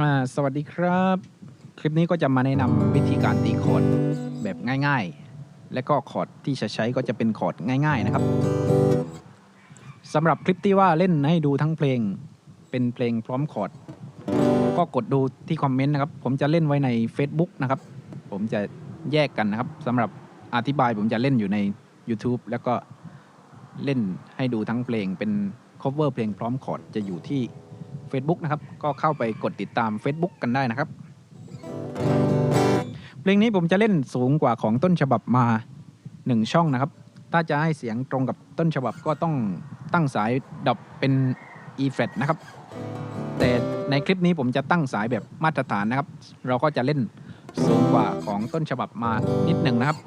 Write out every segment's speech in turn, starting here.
อ่าสวัสดีครับ คลิปนี้ก็จะมาแนะนำวิธีการตีคอร์ดแบบง่ายๆ และก็คอร์ดที่จะใช้ก็จะเป็นคอร์ดง่าย ๆนะครับสำหรับคลิปที่ว่าเล่นให้ดูทั้งเพลงเป็นเพลงพร้อมคอร์ดก็กดดูที่คอมเมนต์นะครับ ผมจะเล่นไว้ใน Facebook นะครับ ผมจะแยกกันนะครับสำหรับอธิบายผมจะเล่นอยู่ใน YouTube แล้วก็เล่นให้ดูทั้งเพลงเป็น cover เพลงพร้อมคอร์ดจะอยู่ที่ Facebook นะครับ ก็เข้าไปกดติดตาม Facebook กันได้นะครับ เพลงนี้ผมจะเล่นสูงกว่าของต้นฉบับมา 1 ช่องนะครับ ถ้าจะให้เสียงตรงกับต้นฉบับก็ต้องตั้งสายดับเป็น e flat นะครับ แต่ในคลิปนี้ผมจะตั้งสายแบบมาตรฐานนะครับ เราก็จะเล่นสูงกว่าของต้นฉบับมานิดหนึ่งนะครับ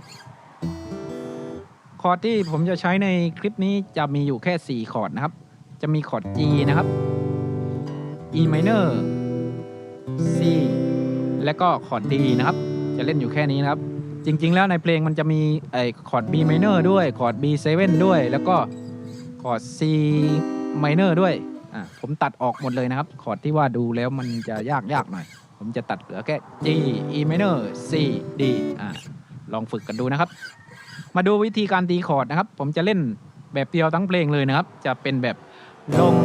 คอร์ดที่ผมจะใช้ในคลิปนี้จะมีอยู่แค่ 4 คอร์ดนะครับ จะมีคอร์ด G นะครับ E minor C และก็คอร์ด D นะครับ จะเล่นอยู่แค่นี้นะครับ จริง ๆ แล้วในเพลงมันจะมีไอ้คอร์ด B minor ด้วยคอร์ด B7 ด้วย แล้วก็คอร์ด C minor ด้วยอะผมตัดออกหมดเลยนะครับ คอร์ดที่ว่าดูแล้วมันจะยากยากหน่อย ผมจะตัดเหลือแค่ G E minor C D อะลองฝึกกันดูนะครับ มาดูวิธีการตีคอร์ดนะครับ ผมจะเล่นแบบเดียวทั้งเพลงเลยนะครับ จะเป็นแบบลง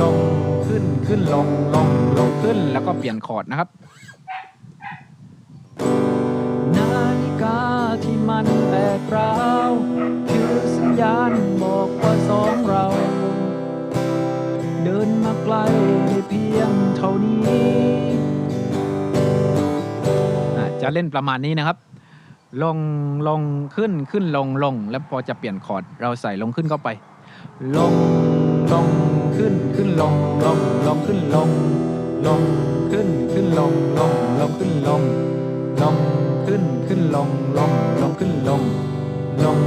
ลง ขึ้นขึ้นลงลงลงขึ้นแล้วก็เปลี่ยนคอร์ดนะครับ นาฬิกาที่มันแตกร้าวคือสัญญาณบอกว่าสองเรา เดินมาไกลได้เพียงเท่านี้อะจะเล่นประมาณนี้นะครับ ลงลงขึ้นขึ้นลงลง แล้วพอจะเปลี่ยนคอร์ดเราใส่ลงขึ้นเข้าไป ลง ลงขึ้นขึ้นลงลงลงขึ้นลงลงขึ้นขึ้นลงลงลงขึ้นลงลงขึ้นขึ้นลงลงลงขึ้นลงลง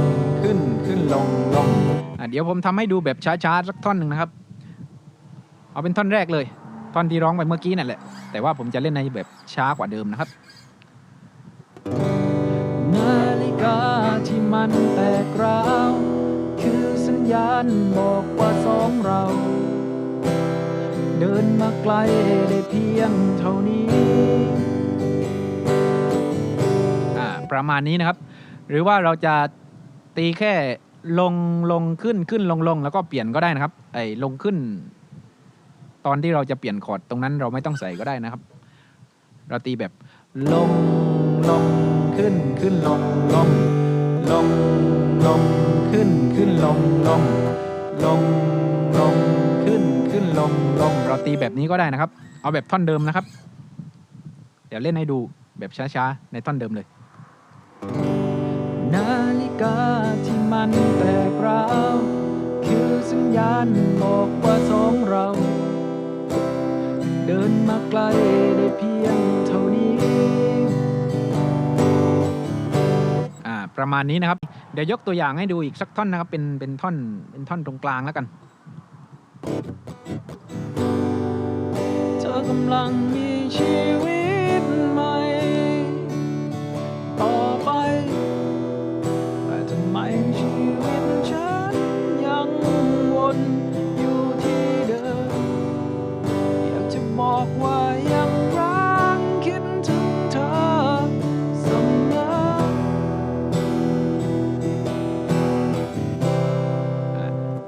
ขึ้นขึ้นลงลงอะเดี๋ยวผมทำให้ดูแบบช้าๆสักท่อนหนึ่งนะครับ เอาเป็นท่อนแรกเลย ท่อนที่ร้องไปเมื่อกี้นั่นแหละ แต่ว่าผมจะเล่นในแบบช้ากว่าเดิมนะครับนาฬิกาที่มันแตกร้าว ญาณบอกว่าสองเรา เดินมาไกลได้เพียงเท่านี้อ่าประมาณนี้นะครับ หรือว่าเราจะตีแค่ลงลงขึ้นขึ้นลงลงแล้วก็เปลี่ยนก็ได้นะครับ ไอ้ลงขึ้น ตอนที่เราจะเปลี่ยนคอร์ดตรงนั้นเราไม่ต้องใส่ก็ได้นะครับ เราตีแบบลงลงขึ้นขึ้นลงลงลงลง ขึ้นขึ้นลงลงลงลงขึ้นขึ้นลงลงเราตีแบบนี้ก็ได้นะครับ เอาแบบท่อนเดิมนะครับ เดี๋ยวเล่นให้ดูแบบช้าๆในท่อนเดิมเลย นาฬิกาที่มันแตกร้าวคือสัญญาณบอกว่าสองเรา เดินมาไกลได้เพียงเท่านี้ อ่า ประมาณนี้นะครับ เดี๋ยวยกตัวอย่างให้ดูอีกสักท่อนนะครับ เป็นเป็นท่อนเป็นท่อนตรงกลางแล้วกันเธอกำลังมีชีวิต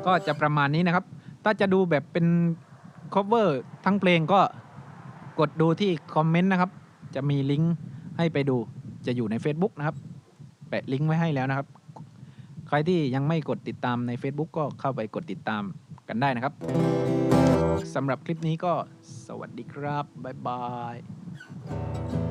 ก็จะประมาณนี้นะครับ ถ้าจะดูแบบเป็น cover ทั้งเพลงก็กดดูที่คอมเมนต์นะครับ จะมีลิงก์ให้ไปดู จะอยู่ใน Facebook นะครับ แปะลิงก์ไว้ให้แล้วนะครับ ใครที่ยังไม่กดติดตามใน Facebook ก็เข้าไปกดติดตามกันได้นะครับสำหรับคลิปนี้ก็สวัสดีครับ บ๊ายบาย